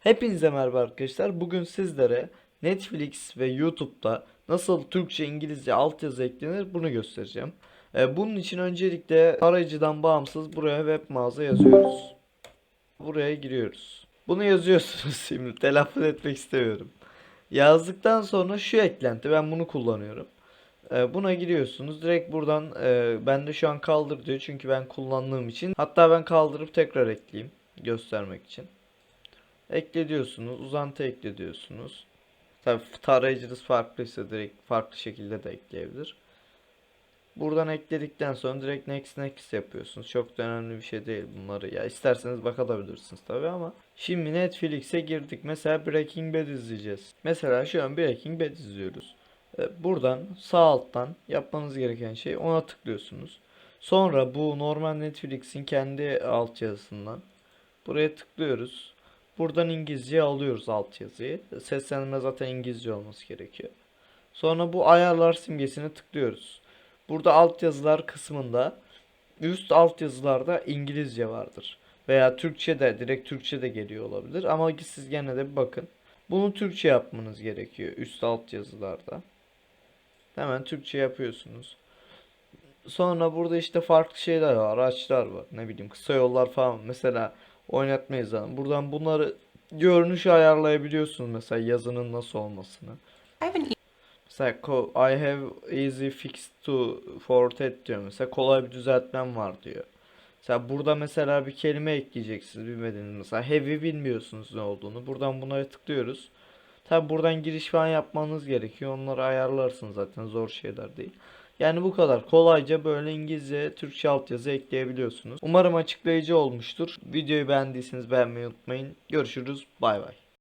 Hepinize merhaba arkadaşlar. Bugün sizlere Netflix ve YouTube'da nasıl Türkçe, İngilizce altyazı eklenir bunu göstereceğim. Ee, bunun için öncelikle arayıcıdan bağımsız buraya web mağaza yazıyoruz. Buraya giriyoruz. Bunu yazıyorsunuz şimdi. Telaffuz etmek istemiyorum. Yazdıktan sonra şu eklenti. Ben bunu kullanıyorum. Ee, buna giriyorsunuz. Direkt buradan e, bende şu an kaldır diyor. Çünkü ben kullandığım için. Hatta ben kaldırıp tekrar ekleyeyim. Göstermek için. Ekle diyorsunuz. Uzantı ekle diyorsunuz. Tabi tarayıcınız farklıysa direkt farklı şekilde de ekleyebilir. Buradan ekledikten sonra direkt next next yapıyorsunuz. Çok da önemli bir şey değil bunları. Ya isterseniz bakabilirsiniz tabi ama. Şimdi Netflix'e girdik. Mesela Breaking Bad izleyeceğiz. Mesela şu an Breaking Bad izliyoruz. E, Buradan sağ alttan yapmanız gereken şey ona tıklıyorsunuz. Sonra bu normal Netflix'in kendi altyazısından buraya tıklıyoruz. Buradan İngilizce alıyoruz altyazıyı. Seslenme zaten İngilizce olması gerekiyor. Sonra bu ayarlar simgesine tıklıyoruz. Burada altyazılar kısmında üst altyazılarda İngilizce vardır. Veya Türkçe de direkt Türkçe de geliyor olabilir ama siz gene de bir bakın. Bunu Türkçe yapmanız gerekiyor üst altyazılarda. Hemen Türkçe yapıyorsunuz. Sonra burada işte farklı şeyler var, araçlar var. Ne bileyim kısa yollar falan. Mesela oynatma yazalım. Buradan bunları görünüş ayarlayabiliyorsunuz mesela yazının nasıl olmasını. An Mesela I have easy fix to fortet diyor mesela kolay bir düzeltmem var diyor. Mesela burada mesela bir kelime ekleyeceksiniz bilmediğiniz mesela heavy bilmiyorsunuz ne olduğunu. Buradan bunlara tıklıyoruz. Tabi buradan giriş falan yapmanız gerekiyor. Onları ayarlarsınız zaten zor şeyler değil. Yani bu kadar. Kolayca böyle İngilizce, Türkçe altyazı ekleyebiliyorsunuz. Umarım açıklayıcı olmuştur. Videoyu beğendiyseniz beğenmeyi unutmayın. Görüşürüz. Bay bay.